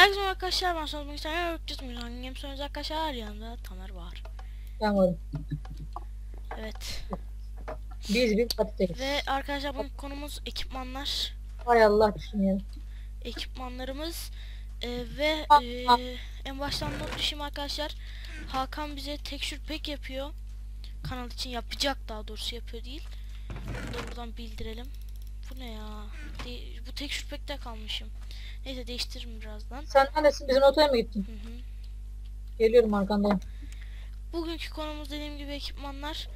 Herkese arkadaşlar ben Sonuz Bilgisayar Öpeceğiz mi? Hangi game soruyoruz arkadaşlar? Yanında Tamer var. Varım. Evet. Biz bir patates. Ve arkadaşlar bu konumuz ekipmanlar. Hay Allah düşünüyorum. Ekipmanlarımız. Ee, ve ah. en baştan not düşeyim arkadaşlar. Hakan bize tekstür pek yapıyor. Kanal için yapacak daha doğrusu yapıyor değil. Bunu da buradan bildirelim. Bu ne ya? De- bu tekstür pekte kalmışım. Neyse değiştiririm birazdan. Sen neredesin? Bizim otele mi gittin? Hı hı. Geliyorum arkandayım. Bugünkü konumuz dediğim gibi ekipmanlar.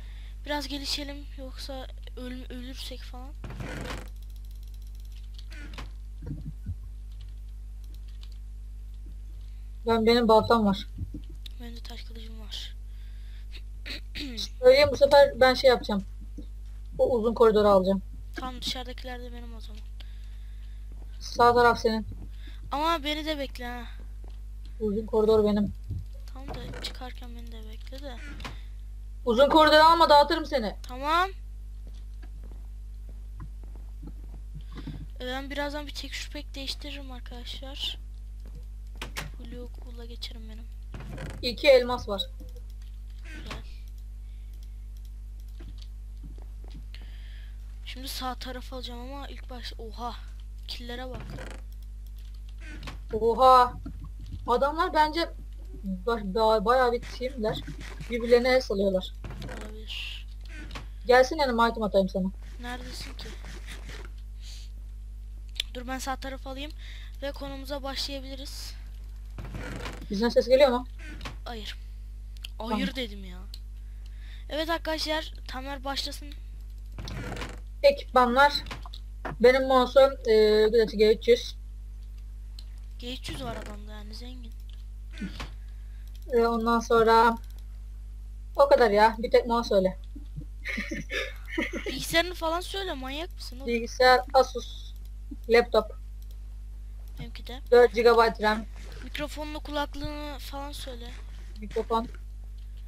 Biraz gelişelim yoksa öl ölürsek falan. Ben benim baltam var. Benim de taş kılıcım var. Söyleyeyim bu sefer ben şey yapacağım. Bu uzun koridoru alacağım. Tamam dışarıdakiler de benim o zaman. Sağ taraf senin. Ama beni de bekle ha. Uzun koridor benim. Tamam da çıkarken beni de bekle de. Uzun koridoru alma dağıtırım seni. Tamam. Ee, Ben birazdan bir tekstür pek değiştiririm arkadaşlar. Blue Cool'a geçerim benim. İki elmas var. Şimdi sağ taraf alacağım ama ilk baş oha killere bak. Oha. Adamlar bence ba- ba- bayağı bir teamler. Birbirlerine el salıyorlar. Olabilir. Gelsin yanıma item atayım sana. Neredesin ki? Dur ben sağ taraf alayım ve konumuza başlayabiliriz. Bizden ses geliyor mu? Hayır. Hayır dedim ya. Evet arkadaşlar Tamer başlasın. Ekipmanlar. Benim mouse'um e, Galaxy G300. G300 var adamda yani zengin. E, ondan sonra o kadar ya. Bir tek mouse öyle. Bilgisayarını falan söyle manyak mısın oğlum? Bilgisayar Asus. Laptop. Benimki de. 4 GB RAM. Mikrofonlu kulaklığını falan söyle. Mikrofon.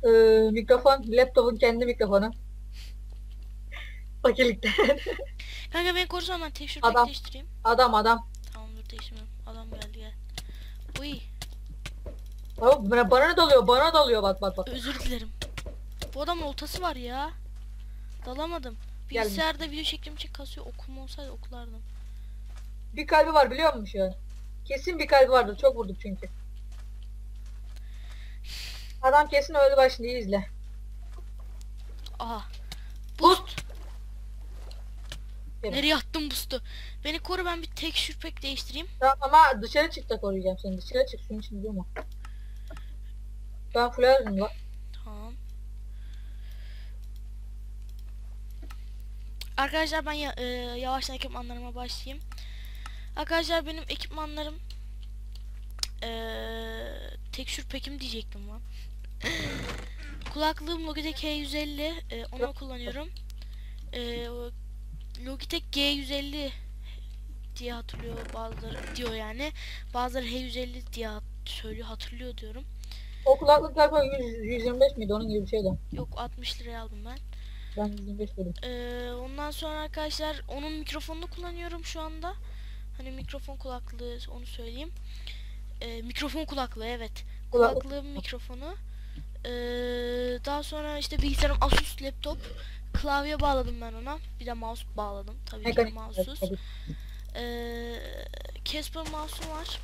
E, mikrofon. Laptopun kendi mikrofonu. Fakirlikte. Kanka beni korusan ben tek şurada Adam. değiştireyim. adam adam. Tamam dur değiştirmiyorum. Adam geldi gel. Uy Baba, bana, bana dalıyor? Bana dalıyor bak bak bak. özür dilerim. Bu adamın oltası var ya. Dalamadım. Gelmiş. Bilgisayarda video çektiğim için kasıyor. Okum olsaydı okulardım. Bir kalbi var biliyor musun şu an? Kesin bir kalbi vardır. Çok vurduk çünkü. Adam kesin öldü bak şimdi iyi izle. Aha. Boost. Evet. Nereye attım boost'u? Beni koru ben bir tek şürpek değiştireyim. Tamam ama dışarı çık da koruyacağım seni. Dışarı çık şunun için durma. Ben full alırım bak. Tamam. Arkadaşlar ben ya, e, yavaştan ekipmanlarıma başlayayım. Arkadaşlar benim ekipmanlarım e, tek şürpekim diyecektim lan. Kulaklığım Logitech H150 e, onu kullanıyorum. E, Logitech G150 diye hatırlıyor bazıları diyor yani. Bazıları H150 diye söylüyor hatırlıyor diyorum. O kulaklık galiba 100, 125 miydi? Onun gibi bir şeydi. Yok 60 liraya aldım ben. Ben 125 dedim. Ee, ondan sonra arkadaşlar onun mikrofonunu kullanıyorum şu anda. Hani mikrofon kulaklığı onu söyleyeyim. Ee, mikrofon kulaklığı evet. Kulaklık. Kulaklığım mikrofonu. Ee, daha sonra işte bilgisayarım Asus laptop. Klavye bağladım ben ona. Bir de mouse bağladım. Tabii ki. Tabii. Ee, Casper mouse'um var.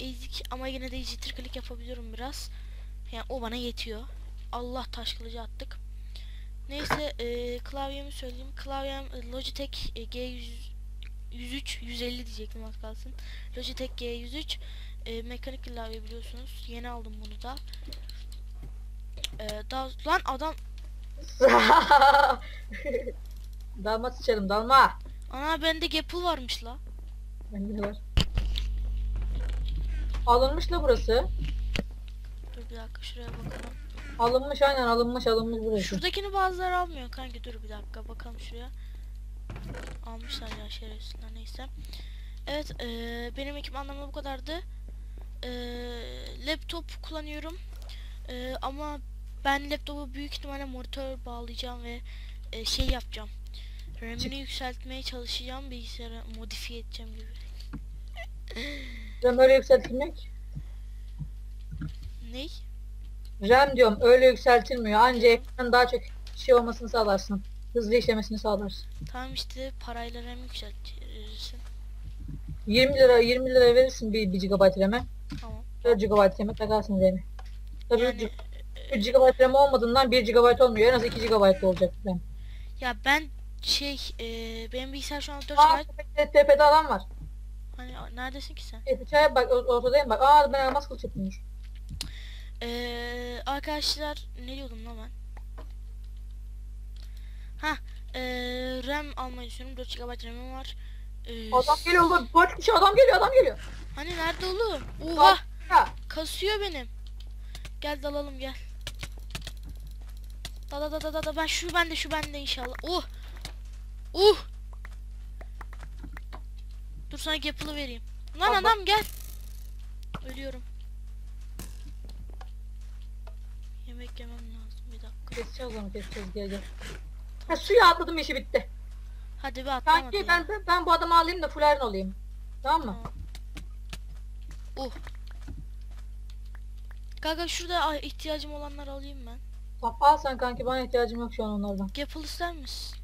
Ezik ama yine de jitter click yapabiliyorum biraz. Yani o bana yetiyor. Allah taş kılıcı attık. Neyse e, klavyemi söyleyeyim. Klavyem e, Logitech e, G100 103 150 diyecektim az kalsın. Logitech G103 e, mekanik klavye biliyorsunuz. Yeni aldım bunu da. E, daha lan adam dalma sıçarım dalma. ana bende Gapple varmış la. Bende de var. Alınmış da burası. Dur bir dakika şuraya bakalım. Alınmış aynen alınmış alınmış burası. Şuradakini bazıları almıyor kanki dur bir dakika bakalım şuraya. Almışlar ya şerefsizler neyse. Evet eee, benim ekipmanlarım bu kadardı. Eee, laptop kullanıyorum. Eee, ama ben laptopu büyük ihtimalle monitör bağlayacağım ve eee, şey yapacağım. RAM'ini yükseltmeye çalışacağım bilgisayarı modifiye edeceğim gibi. RAM öyle yükseltilmiyor ki. Ney? RAM diyorum öyle yükseltilmiyor. Anca ekran daha çok şey olmasını sağlarsın. Hızlı işlemesini sağlarsın. Tamam işte parayla RAM yükseltirsin. 20 lira 20 lira verirsin bir, 1 GB RAM'e. Tamam. 4 GB RAM'e takarsın RAM'i. Tabii Yani 3 GB RAM olmadığından 1 GB olmuyor. En az 2 GB olacak RAM. ya ben şey e, benim bilgisayar şu an 4 Aa GB. tepede, adam var. Hani neredesin ki sen? E, Çaya bak ortadayım bak. Aa ben elmas kılıç yapıyormuş. Ee, arkadaşlar ne diyordum lan ben? Ha, ee, RAM almayı düşünüyorum. 4 GB RAM'im var. Ee, Adam geliyor oğlum. Kaç kişi adam geliyor adam geliyor. Hani nerede oğlum? Oha, kasıyor benim. Gel dalalım gel. Da da da da da ben şu bende şu bende inşallah. Oh. Uh. Dur sana gapılı vereyim. Lan bak. adam gel. Ölüyorum. Yemek yemem lazım bir dakika. Keseceğiz onu keseceğiz gel gel. Ha, suya atladım işi bitti. Hadi bir atlamadı Kanki ya. ben, ben, ben bu adamı alayım da full olayım. Tamam mı? Tamam. Uh. Kanka şurada ay, ihtiyacım olanlar alayım ben. Tamam al sen kanki bana ihtiyacım yok şu an onlardan. Gapple ister misin?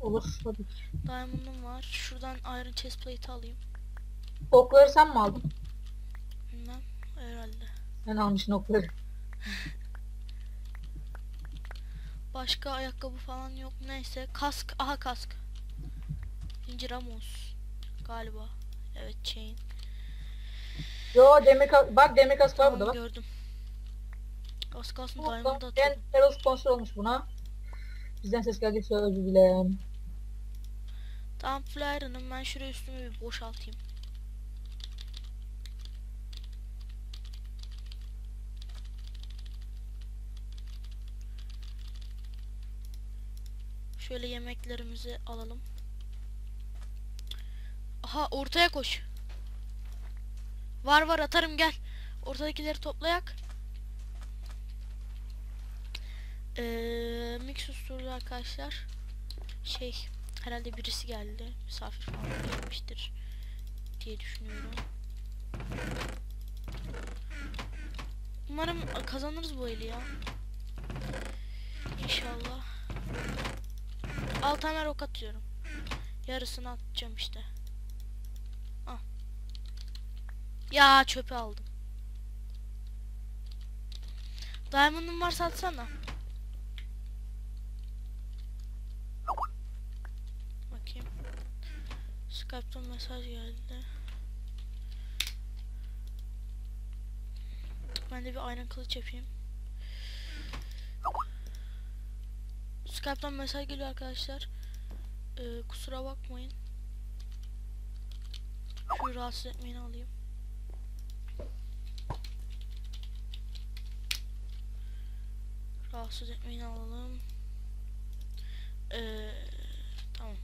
Olur tabii ki. Diamond'um var. Şuradan iron chest plate alayım. Okları sen mi aldın? Bilmem. Herhalde. Ben almışsın okları. Başka ayakkabı falan yok. Neyse. Kask. Aha kask. Zincir Amos. Galiba. Evet chain. Yo demir bak demir kask var Tamam burada bak. gördüm. Az kalsın Tamam, diamond Ben. Terrell sponsor olmuş buna. Bizden ses geldiyse özür dilerim. Tamam iron'ım. Ben şuraya üstümü bir boşaltayım. Şöyle yemeklerimizi alalım. Aha ortaya koş. Var var atarım gel. Ortadakileri toplayak. Ee, Mixus Store'da arkadaşlar. Şey herhalde birisi geldi. Misafir falan gelmiştir diye düşünüyorum. Umarım kazanırız bu eli ya. İnşallah. Alt hemen ok atıyorum. Yarısını atacağım işte. Al. Ya çöpe aldım. Diamond'ın varsa atsana. Skype'tan mesaj geldi. Ben de bir ayna kılıç yapayım. Skype'tan mesaj geliyor arkadaşlar. Ee, kusura bakmayın. Şu rahatsız etmeyeni alayım. Rahatsız etmeyeni alalım. Ee, tamam.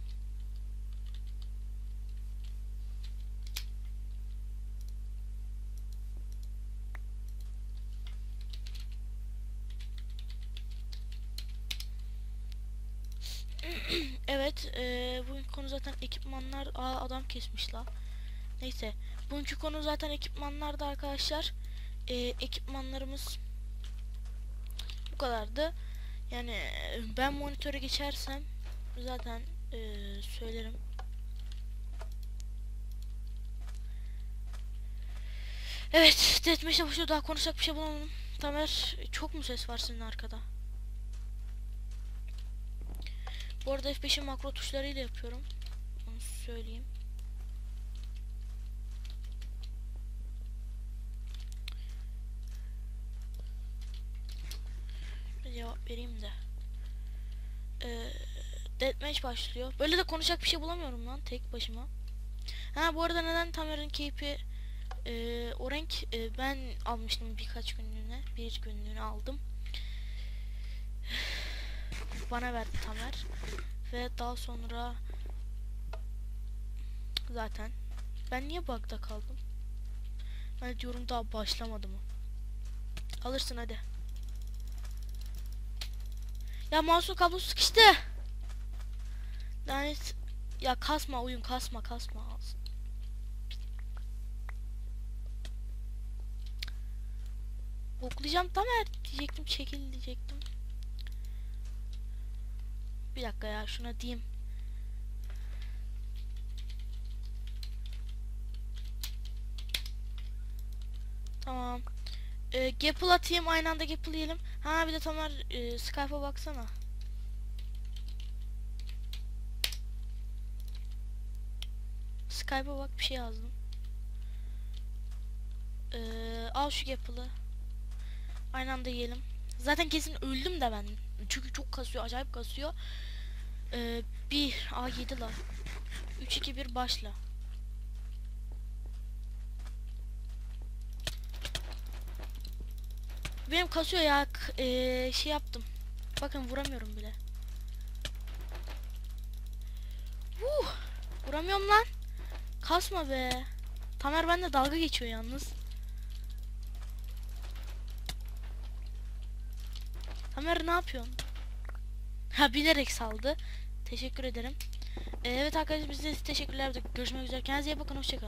Evet, eee bugünkü konu zaten ekipmanlar. Aa adam kesmiş la. Neyse, bugünkü konu zaten ekipmanlardı arkadaşlar. Eee, ekipmanlarımız bu kadardı. Yani eee, ben monitöre geçersem zaten eee, söylerim. Evet, Deathmatch'e başlıyor. Daha konuşacak bir şey bulamadım. Tamer, çok mu ses var senin arkada? Bu arada F5'i makro tuşlarıyla yapıyorum. Onu söyleyeyim. Bir cevap vereyim de. Ee, Deathmatch başlıyor. Böyle de konuşacak bir şey bulamıyorum lan tek başıma. Ha bu arada neden Tamer'in keyfi e, o renk e, ben almıştım birkaç günlüğüne. Bir günlüğüne aldım bana verdi Tamer. Ve daha sonra zaten ben niye bug'da kaldım? Ben diyorum daha başlamadı mı? Alırsın hadi. Ya mouse'un kablosu sıkıştı. Lanet. Ya kasma oyun kasma kasma. Oklayacağım Tamer diyecektim çekil diyecektim. Bir dakika ya şuna diyeyim. Tamam. Ee, Gapple atayım aynı anda Gapple yiyelim. Ha bir de Tamer e, Skype'a baksana. Skype'a bak bir şey yazdım. Ee, al şu Gapple'ı. Aynı anda yiyelim. Zaten kesin öldüm de ben. Çünkü çok kasıyor, acayip kasıyor. Ee, bir, a 7 la. 3 2 1 başla. Benim kasıyor ya. ee, şey yaptım. Bakın vuramıyorum bile. Vuh! Vuramıyorum lan. Kasma be. Tamer bende dalga geçiyor yalnız. Tamer ne yapıyorsun? Ha bilerek saldı. Teşekkür ederim. Ee, evet arkadaşlar biz teşekkürler. Görüşmek üzere. Kendinize iyi bakın. Hoşçakalın.